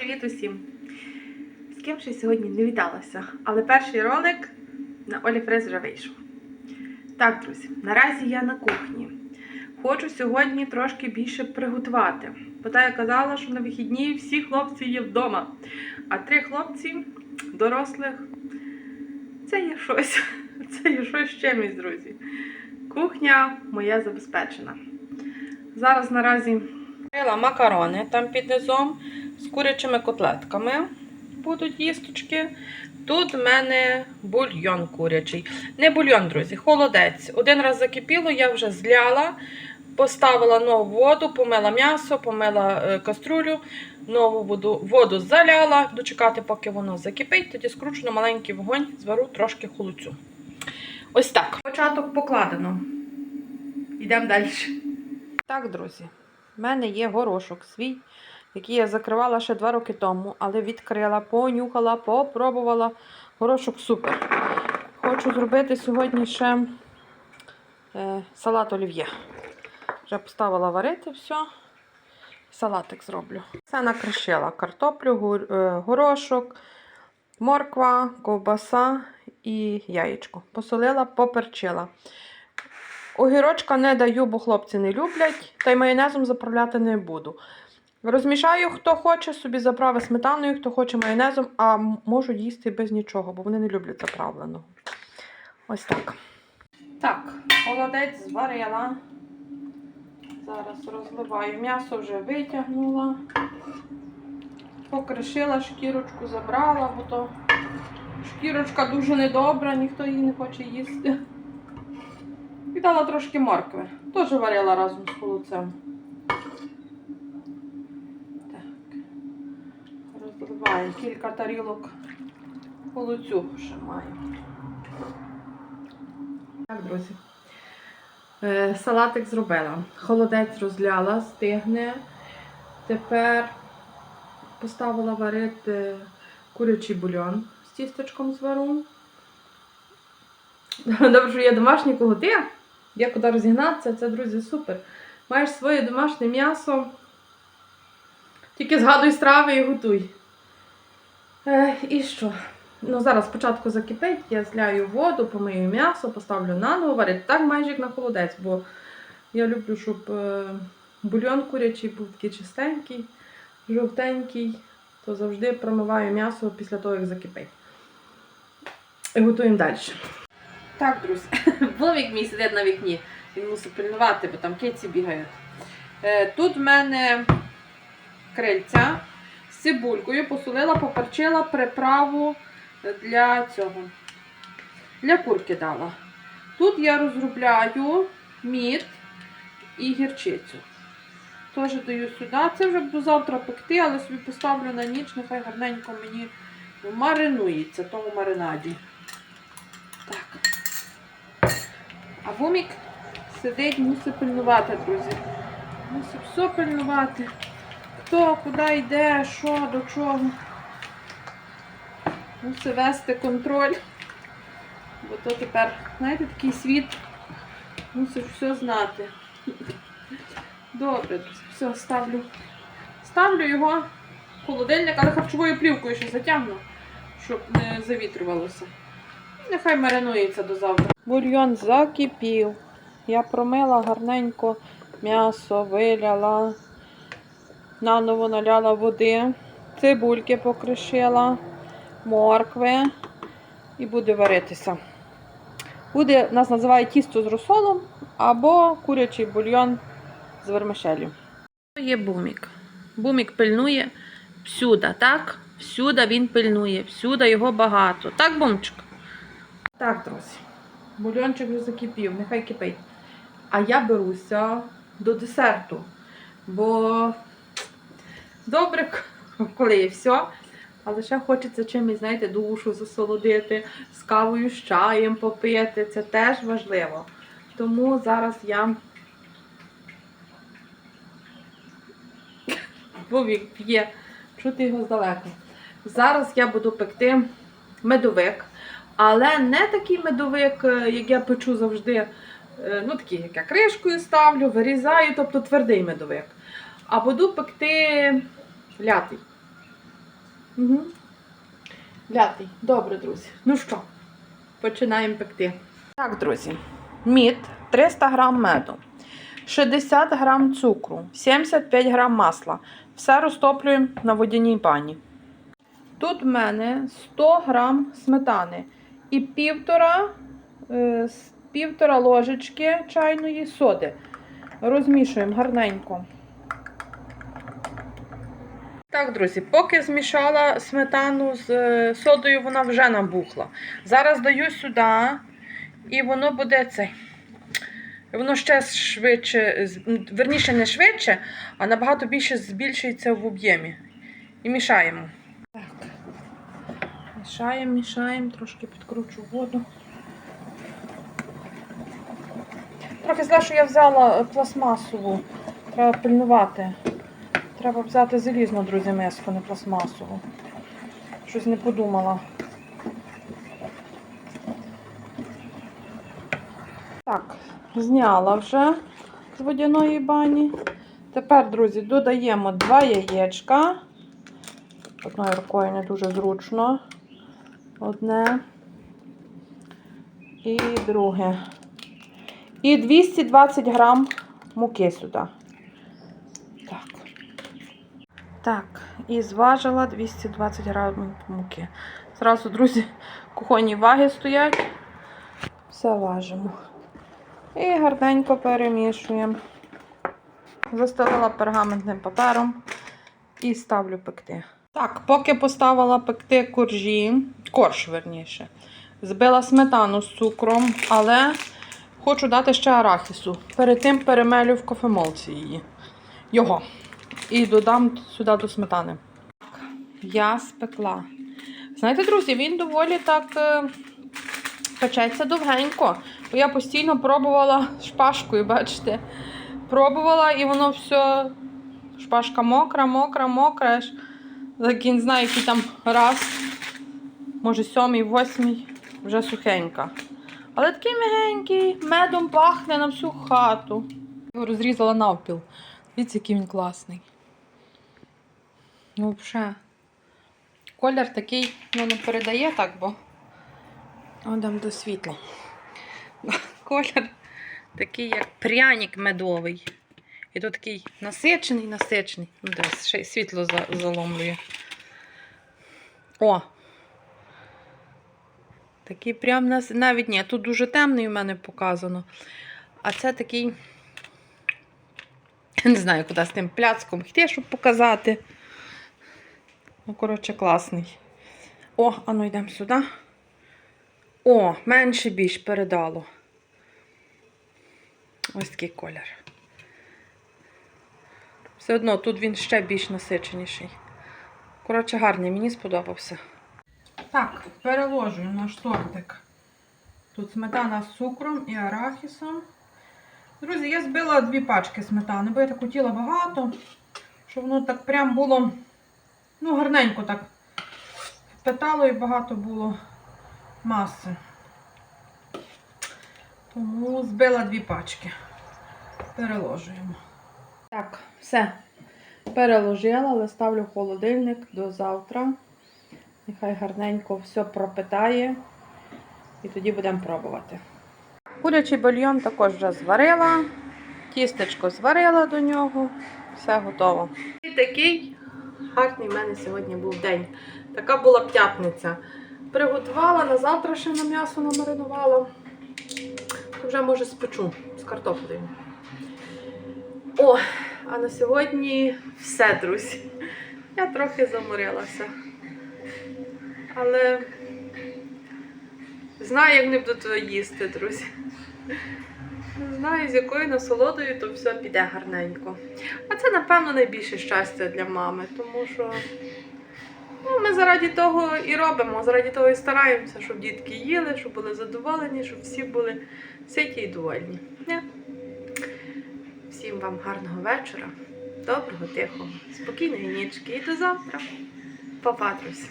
Привіт усім! З ким ще сьогодні не віталася, але перший ролик на Олі Фрез вже вийшов. Так, друзі, наразі я на кухні. Хочу сьогодні трошки більше приготувати. Бо та я казала, що на вихідні всі хлопці є вдома. А три хлопці дорослих це є щось. Це є щось чимось, друзі. Кухня моя забезпечена. Зараз наразі макарони там під низом з курячими котлетками. Будуть їсточки. Тут в мене бульйон курячий. Не бульйон, друзі, холодець. Один раз закипіло, я вже зляла, поставила нову воду, помила м'ясо, помила е, каструлю, нову воду, воду заляла, дочекати, поки воно закипить, тоді скручу на маленький вогонь, звару трошки холодцю. Ось так. Початок покладено. Йдемо далі. Так, друзі. У мене є горошок свій, який я закривала ще два роки тому, але відкрила, понюхала, попробувала. Горошок супер. Хочу зробити сьогодні ще е, салат олів'є. Вже поставила варити все. Салатик зроблю. Все накришила. Картоплю, е, горошок, морква, ковбаса і яєчко. Посолила, поперчила. Огірочка не даю, бо хлопці не люблять, та й майонезом заправляти не буду. Розмішаю, хто хоче, собі заправи сметаною, хто хоче майонезом, а можу їсти без нічого, бо вони не люблять заправленого. Ось так. Так, холодець зварила. Зараз розливаю. М'ясо вже витягнула. Покришила, шкірочку забрала, бо то шкірочка дуже недобра, ніхто її не хоче їсти. І дала трошки моркви. Теж варила разом з холодцем. Так. Розливаю кілька тарілок холодцю ще маю. Так, друзі. Е, салатик зробила. Холодець розляла, стигне. Тепер поставила варити курячий бульйон з тісточком звару. Добре, що є домашні коготи. Є куди розігнатися, це, друзі, супер. Маєш своє домашнє м'ясо. Тільки згадуй страви і готуй. Е, і що? Ну, зараз спочатку закипить, я зляю воду, помию м'ясо, поставлю наново варити. Так майже як на холодець, бо я люблю, щоб е, бульйон курячий був такий чистенький, жовтенький, то завжди промиваю м'ясо після того, як закипить. І готуємо далі. Так, друзі, Вовік мій сидить на вікні. Він мусить пильнувати, бо там киці бігають. Е, Тут в мене крильця цибулькою, посолила, поперчила приправу для цього. Для курки дала. Тут я розробляю мід і гірчицю. Теж даю сюди. Це вже буду завтра пекти, але собі поставлю на ніч, нехай гарненько мені маринується в тому маринаді. Так. А Бумік сидить, мусить пильнувати, друзі. Мусить все пильнувати. Хто, куди йде, що, до чого. Мусить вести контроль. Бо то тепер, знаєте, такий світ мусить все знати. Добре, все, ставлю. Ставлю його в холодильник, але харчовою плівкою ще затягну, щоб не завітрювалося. Нехай маринується до завтра. Бульйон закипів. Я промила гарненько м'ясо, виляла, наново наляла води, цибульки покришила, моркви і буде варитися. Буде, нас називають тісто з розсолом або курячий бульйон з вермишелю. Є бумік. Бумік пильнує всюди, так? Всюди він пильнує, всюди його багато. Так, бумчик? Так, друзі. Бульончик вже закипів, нехай кипить. А я беруся до десерту. Бо добре, коли є все. Але ще хочеться чимось, знаєте, душу засолодити, з кавою, з чаєм попити. Це теж важливо. Тому зараз я Вовік п'є, чути його здалеку. Зараз я буду пекти медовик. Але не такий медовик, е, як я печу завжди. е, Ну, такий, як я кришкою ставлю, вирізаю, тобто твердий медовик. А буду пекти лятий. Угу. П'ятий. Добре, друзі. Ну що, починаємо пекти. Так, друзі. Мід 300 грам меду, 60 грам цукру, 75 грам масла. Все розтоплюємо на водяній бані. Тут в мене 100 грам сметани і півтора, е, півтора ложечки чайної соди. Розмішуємо гарненько. Так, друзі, поки змішала сметану з е, содою, вона вже набухла. Зараз даю сюди, і воно буде цей. Воно ще швидше, верніше, не швидше, а набагато більше збільшується в об'ємі. І мішаємо. Так. Мішаємо, мішаємо, трошки підкручу воду. Трохи зле, що я взяла пластмасову. Треба пильнувати. Треба взяти залізну, друзі, миску, не пластмасову. Щось не подумала. Так, зняла вже з водяної бані. Тепер, друзі, додаємо два яєчка. Одною рукою не дуже зручно. Одне. І друге. І 220 грам муки сюди. Так. І зважила 220 грамів муки. Зразу, друзі, кухонні ваги стоять. Все важимо. І гарненько перемішуємо. Застелила пергаментним папером і ставлю пекти. Так, поки поставила пекти коржі, корж верніше. Збила сметану з цукром, але хочу дати ще арахісу. Перед тим перемелю в кофемолці її. Його. І додам сюди до сметани. Я спекла. Знаєте, друзі, він доволі так е, печеться довгенько. Бо я постійно пробувала шпажкою, бачите? Пробувала і воно все. Шпажка мокра, мокра, мокра. Так я не який там раз, може сьомий, восьмий, вже сухенька. Але такий мягенький, медом пахне на всю хату. Розрізала навпіл. Дивіться, який він класний. Ну, взагалі. Колір такий, ну, не передає так, бо. Одам до світла. Колір такий, як пряник медовий. І тут такий насичений, насичений. Ну, десь ще й світло заломлює. О! Такий прям нас... навіть ні, тут дуже темний у мене показано. А це такий. Не знаю, куди з тим пляцком йти, щоб показати. Ну, коротше, класний. О, а ну йдемо сюди. О, менше більш передало. Ось такий колір. Все одно тут він ще більш насиченіший. Коротше, гарний, мені сподобався. Так, переложую наш тортик. Тут сметана з цукром і арахісом. Друзі, я збила дві пачки сметани, бо я так хотіла багато, щоб воно так прям було, ну, гарненько так впитало і багато було маси. Тому збила дві пачки. Переложуємо. Так, все. Переложила, але ставлю в холодильник до завтра. Нехай гарненько все пропитає. І тоді будемо пробувати. Курячий бульйон також вже зварила. Тістечко зварила до нього. Все готово. І такий гарний в мене сьогодні був день. Така була п'ятниця. Приготувала, на завтра ще на м'ясо намаринувала. То вже може спечу з картоплею. О, а на сьогодні все, друзі. Я трохи заморилася. Але знаю, як не буду то їсти, друзі. Знаю, з якою насолодою то все піде гарненько. А це, напевно, найбільше щастя для мами, тому що ну, ми заради того і робимо, заради того і стараємося, щоб дітки їли, щоб були задоволені, щоб всі були ситі і довольні. Всім вам гарного вечора, доброго, тихого, спокійної нічки і до завтра. Па-па, друзі!